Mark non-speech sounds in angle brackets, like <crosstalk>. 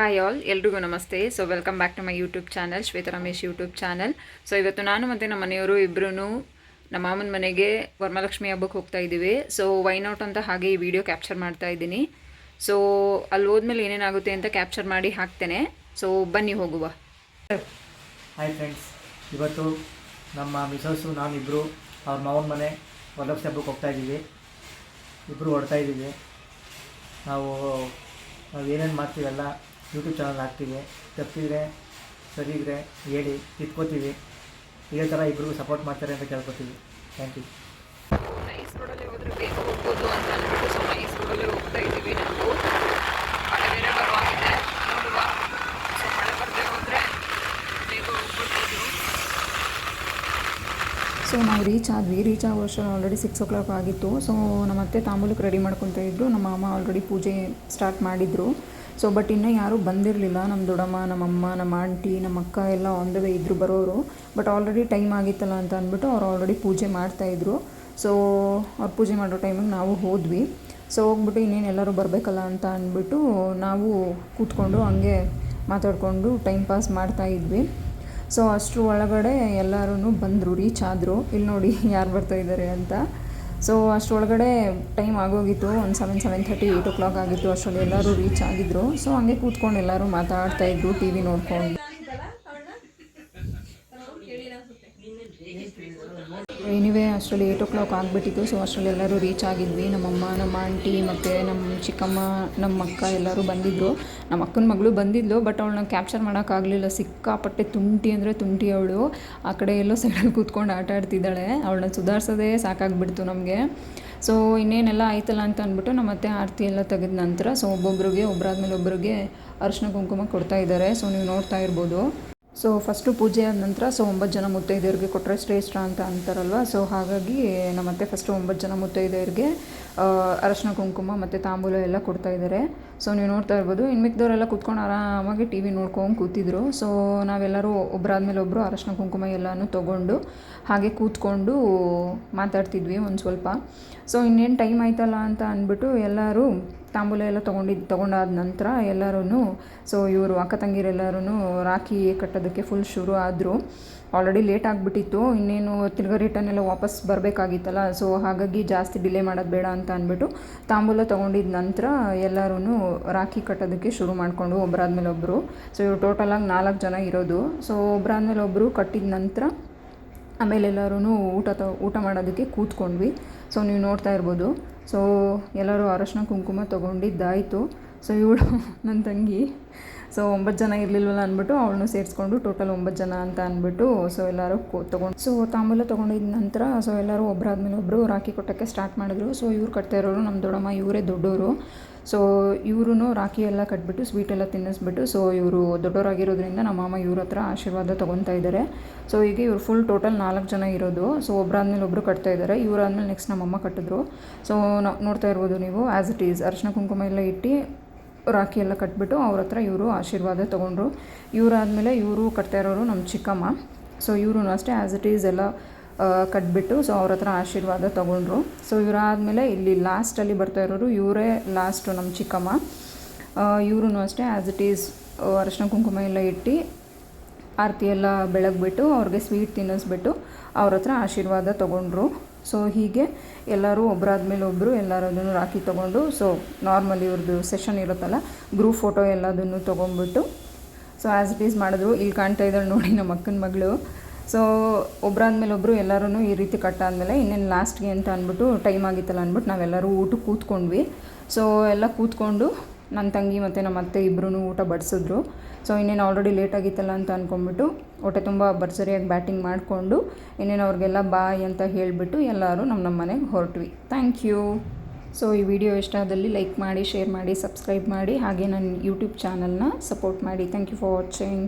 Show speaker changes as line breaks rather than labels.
Hi all ಎಲ್ರಿಗೂ ನಮಸ್ತೆ. So welcome back to my YouTube channel Shweta Ramesh YouTube channel so ಇವತ್ತು ನಾನು ಮತ್ತು ನಮ್ಮ ಮನೆಯವರು ಇಬ್ಬರೂ ನಮ್ಮ ಮಾಮನ ಮನೆಗೆ ವರಮಹಾಲಕ್ಷ್ಮಿ ಹಬ್ಬಕ್ಕೆ ಹೋಗ್ತಾ ಇದ್ದೀವಿ. ಸೊ ವೈನೌಟ್ ಅಂತ ಹಾಗೆ ಈ ವಿಡಿಯೋ ಕ್ಯಾಪ್ಚರ್ ಮಾಡ್ತಾ ಇದ್ದೀನಿ. ಸೊ ಅಲ್ಲಿ ಹೋದ್ಮೇಲೆ ಏನೇನಾಗುತ್ತೆ ಅಂತ ಕ್ಯಾಪ್ಚರ್ ಮಾಡಿ ಹಾಕ್ತೇನೆ. ಸೊ ಬನ್ನಿ ಹೋಗುವ.
ಹಾಯ್ ಫ್ರೆಂಡ್ಸ್ ಇವತ್ತು ನಮ್ಮ ಮಿಸಸ್ಸು ನಾನಿಬ್ಬರು ಅವ್ರ ಮಾವನ ಮನೆ ವರಲಕ್ಷ್ಮಿ ಹಬ್ಬಕ್ಕೆ ಹೋಗ್ತಾ ಇದ್ದೀವಿ. ಇಬ್ಬರು ಹೊಡ್ತಾ ಇದ್ದೀವಿ. ನಾವು ನಾವು ಏನೇನು ಮಾಡ್ತೀವೆಲ್ಲ ಯೂಟ್ಯೂಬ್ ಚಾನಲ್ ಹಾಕ್ತೀವಿ. ತಪ್ಪಿದ್ರೆ ಸರಿ ಇದ್ರೆ ಹೇಳಿ, ತಿದ್ಕೋತೀವಿ. ಇದೇ ಥರ ಇಬ್ಬರಿಗೂ ಸಪೋರ್ಟ್ ಮಾಡ್ತಾರೆ ಅಂತ ಕೇಳ್ಕೊತೀವಿ. ಥ್ಯಾಂಕ್ ಯು
ಸೊ ನಾವು
ರೀಚ್ ಆದ್ವಿ. ರೀಚ್ ಆಗೋ ವರ್ಷ ಆಲ್ರೆಡಿ ಸಿಕ್ಸ್ ಓ ಕ್ಲಾಕ್ ಆಗಿತ್ತು. ಸೊ ನಮ್ಮ ಅತ್ತೆ ತಾಂಬೂಲಕ್ಕೆ ರೆಡಿ ಮಾಡ್ಕೊತಾ ಇದ್ದರು ನಮ್ಮ ಅಮ್ಮ ಆಲ್ರೆಡಿ ಪೂಜೆ ಸ್ಟಾರ್ಟ್ ಮಾಡಿದರು. ಸೊ ಬಟ್ ಇನ್ನೂ ಯಾರೂ ಬಂದಿರಲಿಲ್ಲ. ನಮ್ಮ ದೊಡ್ಡಮ್ಮ ನಮ್ಮಮ್ಮ ನಮ್ಮ ಆಂಟಿ ನಮ್ಮ ಅಕ್ಕ ಎಲ್ಲ ಆನ್ ದ ವೇ ಇದ್ದರು ಬರೋರು. ಬಟ್ ಆಲ್ರೆಡಿ ಟೈಮ್ ಆಗಿತ್ತಲ್ಲ ಅಂತ ಅಂದ್ಬಿಟ್ಟು ಅವ್ರು ಆಲ್ರೆಡಿ ಪೂಜೆ ಮಾಡ್ತಾಯಿದ್ರು ಸೊ ಅವ್ರು ಪೂಜೆ ಮಾಡೋ ಟೈಮಿಗೆ ನಾವು ಹೋದ್ವಿ. ಸೊ ಹೋಗ್ಬಿಟ್ಟು ಇನ್ನೇನು ಎಲ್ಲರೂ ಬರಬೇಕಲ್ಲ ಅಂತ ಅಂದ್ಬಿಟ್ಟು ನಾವು ಕೂತ್ಕೊಂಡು ಹಂಗೆ ಮಾತಾಡಿಕೊಂಡು ಟೈಮ್ ಪಾಸ್ ಮಾಡ್ತಾ ಇದ್ವಿ. ಸೊ ಅಷ್ಟರ ಒಳಗಡೆ ಎಲ್ಲರೂ ಬಂದರು ರೀಚ್ ಆದರು. ಇಲ್ಲಿ ನೋಡಿ ಯಾರು ಬರ್ತಾ ಇದ್ದಾರೆ ಅಂತ. ಸೊ ಅಷ್ಟರೊಳಗಡೆ ಟೈಮ್ ಆಗೋಗಿತ್ತು. ಒಂದು seven seven thirty eight o'clock ಆಗಿತ್ತು. ಅಷ್ಟರಲ್ಲಿ ಎಲ್ಲರೂ ರೀಚ್ ಆಗಿದ್ರು. ಸೊ ಹಂಗೆ ಕೂತ್ಕೊಂಡು ಎಲ್ಲರೂ ಮಾತಾಡ್ತಾ ಇದ್ದರು ಟಿ ವಿ ನೋಡ್ಕೊಂಡು. ಎನಿವೇ ಅಷ್ಟರಲ್ಲಿ ಏಯ್ಟ್ ಓ ಕ್ಲಾಕ್ ಆಗಿಬಿಟ್ಟಿತ್ತು ಸೊ ಅಷ್ಟರಲ್ಲಿ ಎಲ್ಲರೂ ರೀಚ್ ಆಗಿದ್ವಿ. ನಮ್ಮಮ್ಮ, ನಮ್ಮ ಆಂಟಿ ಮತ್ತು ನಮ್ಮ ಚಿಕ್ಕಮ್ಮ, ನಮ್ಮ ಅಕ್ಕ ಎಲ್ಲರೂ ಬಂದಿದ್ದರು ನಮ್ಮ ಅಕ್ಕನ ಮಗಳು ಬಂದಿದ್ಲು ಬಟ್ ಅವಳನ್ನ ಕ್ಯಾಪ್ಚರ್ ಮಾಡೋಕ್ಕಾಗಲಿಲ್ಲ ಸಿಕ್ಕಾಪಟ್ಟೆ ತುಂಟಿ ಅಂದರೆ ತುಂಟಿ ಅವಳು. ಆ ಕಡೆ ಎಲ್ಲೋ ಸೈಡಲ್ಲಿ ಕೂತ್ಕೊಂಡು ಆಟ ಆಡ್ತಿದ್ದಾಳೆ. ಅವಳನ್ನ ಸುಧಾರಿಸೋದೇ ಸಾಕಾಗ್ಬಿಡ್ತು ನಮಗೆ. ಸೊ ಇನ್ನೇನೆಲ್ಲ ಆಯ್ತಲ್ಲ ಅಂತ ಅಂದ್ಬಿಟ್ಟು ನಮ್ಮ ಮತ್ತೆ ಆರತಿ ಎಲ್ಲ ತೆಗೆದ ನಂತರ ಸೊ ಒಬ್ಬೊಬ್ರಿಗೆ ಒಬ್ಬರಾದ್ಮೇಲೆ ಒಬ್ಬರಿಗೆ ಅರಿಶಿನ ಕುಂಕುಮ ಕೊಡ್ತಾ ಇದ್ದಾರೆ. ಸೊ ನೀವು ನೋಡ್ತಾ ಇರ್ಬೋದು. ಸೊ ಫಸ್ಟು ಪೂಜೆ ಆದ ನಂತರ ಸೊ ಒಂಬತ್ತು ಜನ ಮುತ್ತೈದೆಯರಿಗೆ ಕೊಟ್ಟರೆ ಶ್ರೇಷ್ಠ ಅಂತ ಅಂತಾರಲ್ವ? ಸೊ ಹಾಗಾಗಿ ನಮ್ಮತ್ತೆ ಫಸ್ಟು ಒಂಬತ್ತು ಜನ ಮುತ್ತೈದೆಯರಿಗೆ ಅರಶಿನ ಕುಂಕುಮ ಮತ್ತು ತಾಂಬೂಲ ಎಲ್ಲ ಕೊಡ್ತಾ ಇದ್ದಾರೆ. ಸೊ ನೀವು ನೋಡ್ತಾ ಇರ್ಬೋದು ಇನ್ನು ಮಿಕ್ದವರೆಲ್ಲ ಕೂತ್ಕೊಂಡು ಆರಾಮಾಗಿ ಟಿ ವಿ ನೋಡ್ಕೊಂಡು ಕೂತಿದ್ರು. ಸೊ ನಾವೆಲ್ಲರೂ ಒಬ್ಬರಾದ್ಮೇಲೆ ಒಬ್ಬರು ಅರಶಿನ ಕುಂಕುಮ ಎಲ್ಲನೂ ತೊಗೊಂಡು ಹಾಗೆ ಕೂತ್ಕೊಂಡು ಮಾತಾಡ್ತಿದ್ವಿ ಒಂದು ಸ್ವಲ್ಪ. ಸೊ ಇನ್ನೇನು ಟೈಮ್ ಆಯ್ತಲ್ಲ ಅಂತ ಅಂದ್ಬಿಟ್ಟು ಎಲ್ಲರೂ ತಾಂಬೂಲ ಎಲ್ಲ ತೊಗೊಂಡಿದ್ದು ತೊಗೊಂಡಾದ ನಂತರ ಎಲ್ಲರೂ ಸೊ ಇವರು ಅಕ್ಕ ತಂಗಿರೆಲ್ಲರೂ ರಾಖಿ ಕಟ್ಟೋದಕ್ಕೆ ಫುಲ್ ಶುರು ಆದರು. ಆಲ್ರೆಡಿ ಲೇಟ್ ಆಗಿಬಿಟ್ಟಿತ್ತು, ಇನ್ನೇನು ತಿರ್ಗಾ ರಿಟರ್ನ್ ಎಲ್ಲ ವಾಪಸ್ ಬರಬೇಕಾಗಿತ್ತಲ್ಲ ಸೊ ಹಾಗಾಗಿ ಜಾಸ್ತಿ ಡಿಲೇ ಮಾಡೋದು ಬೇಡ ಅಂತ ಅಂದ್ಬಿಟ್ಟು ತಾಂಬೂಲ ತೊಗೊಂಡಿದ್ದ ನಂತರ ಎಲ್ಲರೂ ರಾಖಿ ಕಟ್ಟೋದಕ್ಕೆ ಶುರು ಮಾಡಿಕೊಂಡು ಒಬ್ಬರಾದ್ಮೇಲೆ ಒಬ್ಬರು ಸೊ ಇವರು ಟೋಟಲಾಗಿ ನಾಲ್ಕು ಜನ ಇರೋದು ಸೊ ಒಬ್ಬರಾದ್ಮೇಲೆ ಒಬ್ಬರು ಕಟ್ಟಿದ ನಂತರ ಆಮೇಲೆ ಎಲ್ಲರೂ ಊಟ ತ, ಊಟ ಮಾಡೋದಕ್ಕೆ ಕೂತ್ಕೊಂಡ್ವಿ. ಸೊ ನೀವು ನೋಡ್ತಾ ಇರ್ಬೋದು ಸೊ ಎಲ್ಲರೂ ಅರಶಿನ ಕುಂಕುಮ ತೊಗೊಂಡಿದ್ದಾಯಿತು. ಸೊ ಇವಳು <laughs> ನನ್ನ ತಂಗಿ. ಸೊ ಒಂಬತ್ತು ಜನ ಇರಲಿಲ್ವಲ್ಲ ಅಂದ್ಬಿಟ್ಟು ಅವಳನ್ನು ಸೇರಿಸ್ಕೊಂಡು ಟೋಟಲ್ ಒಂಬತ್ತು ಜನ ಅಂತ ಅಂದ್ಬಿಟ್ಟು ಸೊ ಎಲ್ಲರೂ ತೊಗೊಂಡು ಸೊ ತಾಂಬೂಲ ತೊಗೊಂಡಿದ್ದ ನಂತರ ಸೊ ಎಲ್ಲರೂ ಒಬ್ಬರಾದ್ಮೇಲೆ ಒಬ್ಬರು ರಾಖಿ ಕೊಟ್ಟಕ್ಕೆ ಸ್ಟಾರ್ಟ್ ಮಾಡಿದ್ರು. ಸೊ ಇವ್ರು ಕಟ್ತಾ ಇರೋರು ನಮ್ಮ ದೊಡ್ಡಮ್ಮ, ಇವರೇ ದೊಡ್ಡವರು ಸೊ ಇವರು ರಾಖಿ ಎಲ್ಲ ಕಟ್ಬಿಟ್ಟು ಸ್ವೀಟ್ ಎಲ್ಲ ತಿನ್ನಿಸ್ಬಿಟ್ಟು ಸೊ ಇವರು ದೊಡ್ಡವರಾಗಿರೋದ್ರಿಂದ ನಮ್ಮ ಮಾಮ ಇವ್ರ ಹತ್ರ ಆಶೀರ್ವಾದ ತೊಗೊತಾ ಇದ್ದಾರೆ ಸೊ ಈಗ ಇವ್ರು ಫುಲ್ ಟೋಟಲ್ ನಾಲ್ಕು ಜನ ಇರೋದು. ಸೊ ಒಬ್ಬರಾದ್ಮೇಲೆ ಒಬ್ಬರು ಕಟ್ತಾ ಇದ್ದಾರೆ ಇವರಾದ್ಮೇಲೆ ನೆಕ್ಸ್ಟ್ ನಮ್ಮಮ್ಮ ಕಟ್ಟಿದ್ರು. ಸೊ ನೋಡ್ತಾ ಇರ್ಬೋದು ನೀವು ಆ್ಯಸ್ ಇಟ್ ಈಸ್ ಅರ್ಶಿನ ಕುಂಕುಮ ಎಲ್ಲ ಇಟ್ಟು ರಾಖಿ ಎಲ್ಲ ಕಟ್ಬಿಟ್ಟು ಅವ್ರ ಹತ್ರ ಇವರು ಆಶೀರ್ವಾದ ತೊಗೊಂಡ್ರು. ಇವರಾದಮೇಲೆ ಇವರು ಕಟ್ತಾ ಇರೋರು ನಮ್ಮ ಚಿಕ್ಕಮ್ಮ. ಸೊ ಇವರು ಅಷ್ಟೇ ಆ್ಯಸ್ ಇಟ್ ಈಸ್ ಎಲ್ಲ ಕಟ್ಬಿಟ್ಟು ಸೊ ಅವ್ರ ಹತ್ರ ಆಶೀರ್ವಾದ ತೊಗೊಂಡ್ರು. ಸೊ ಇವರಾದಮೇಲೆ ಇಲ್ಲಿ ಲಾಸ್ಟಲ್ಲಿ ಬರ್ತಾ ಇರೋರು ಇವರೇ ಲಾಸ್ಟು ನಮ್ಮ ಚಿಕ್ಕಮ್ಮ. ಇವರು ಅಷ್ಟೇ ಆ್ಯಸ್ ಇಟ್ ಈಸ್ ಅರಶಿನ ಕುಂಕುಮ ಎಲ್ಲ ಇಟ್ಟು ಆರತಿ ಎಲ್ಲ ಬೆಳಗ್ಬಿಟ್ಟು ಅವ್ರಿಗೆ ಸ್ವೀಟ್ ತಿನ್ನಿಸ್ಬಿಟ್ಟು ಅವ್ರ ಹತ್ರ ಆಶೀರ್ವಾದ ತೊಗೊಂಡ್ರು. ಸೊ ಹೀಗೆ ಎಲ್ಲರೂ ಒಬ್ಬರಾದ್ಮೇಲೆ ಒಬ್ಬರು ಎಲ್ಲರದನ್ನು ರಾಖಿ ತೊಗೊಂಡು ಸೊ ನಾರ್ಮಲ್ ಇವ್ರದ್ದು ಸೆಷನ್ ಇರುತ್ತಲ್ಲ ಗ್ರೂಪ್ ಫೋಟೋ ಎಲ್ಲದನ್ನು ತೊಗೊಂಡ್ಬಿಟ್ಟು ಸೊ ಆ್ಯಸ್ ಇಟ್ ಈಸ್ ಮಾಡಿದ್ರು. ಇಲ್ಲಿ ಕಾಣ್ತಾ ಇದ್ದಾಳೆ ನೋಡಿ ನಮ್ಮ ಅಕ್ಕನ ಮಗಳು. ಸೊ ಒಬ್ಬರಾದ್ಮೇಲೆ ಒಬ್ಬರು ಎಲ್ಲರೂ ಈ ರೀತಿ ಕಟ್ಟಾದಮೇಲೆ ಇನ್ನೇನು ಲಾಸ್ಟ್ಗೆ ಅಂತ ಅಂದ್ಬಿಟ್ಟು ಟೈಮ್ ಆಗಿತ್ತಲ್ಲ ಅಂದ್ಬಿಟ್ಟು ನಾವೆಲ್ಲರೂ ಊಟಕ್ಕೆ ಕೂತ್ಕೊಂಡ್ವಿ. ಸೊ ಎಲ್ಲ ಕೂತ್ಕೊಂಡು ನನ್ನ ತಂಗಿ ಮತ್ತು ನಮ್ಮ ಅತ್ತೆ ಇಬ್ಬರೂ ಊಟ ಬಡಿಸಿದ್ರು. ಸೊ ಇನ್ನೇನು ಆಲ್ರೆಡಿ ಲೇಟ್ ಆಗಿತ್ತಲ್ಲ ಅಂತ ಅಂದ್ಕೊಂಡ್ಬಿಟ್ಟು ಹೊಟ್ಟೆ ತುಂಬ ಬರ್ಸರಿಯಾಗಿ ಬ್ಯಾಟಿಂಗ್ ಮಾಡಿಕೊಂಡು ಇನ್ನೇನು ಅವ್ರಿಗೆಲ್ಲ ಬಾಯ್ ಅಂತ ಹೇಳಿಬಿಟ್ಟು ಎಲ್ಲರೂ ನಮ್ಮ ನಮ್ಮ ಮನೆಗೆ ಹೊರಟ್ವಿ. ಥ್ಯಾಂಕ್ ಯು ಸೊ ಈ ವಿಡಿಯೋ ಇಷ್ಟ ಆದಲ್ಲಿ ಲೈಕ್ ಮಾಡಿ ಶೇರ್ ಮಾಡಿ ಸಬ್ಸ್ಕ್ರೈಬ್ ಮಾಡಿ, ಹಾಗೆ ನನ್ನ ಯೂಟ್ಯೂಬ್ ಚಾನಲ್ನ ಸಪೋರ್ಟ್ ಮಾಡಿ. Thank you for watching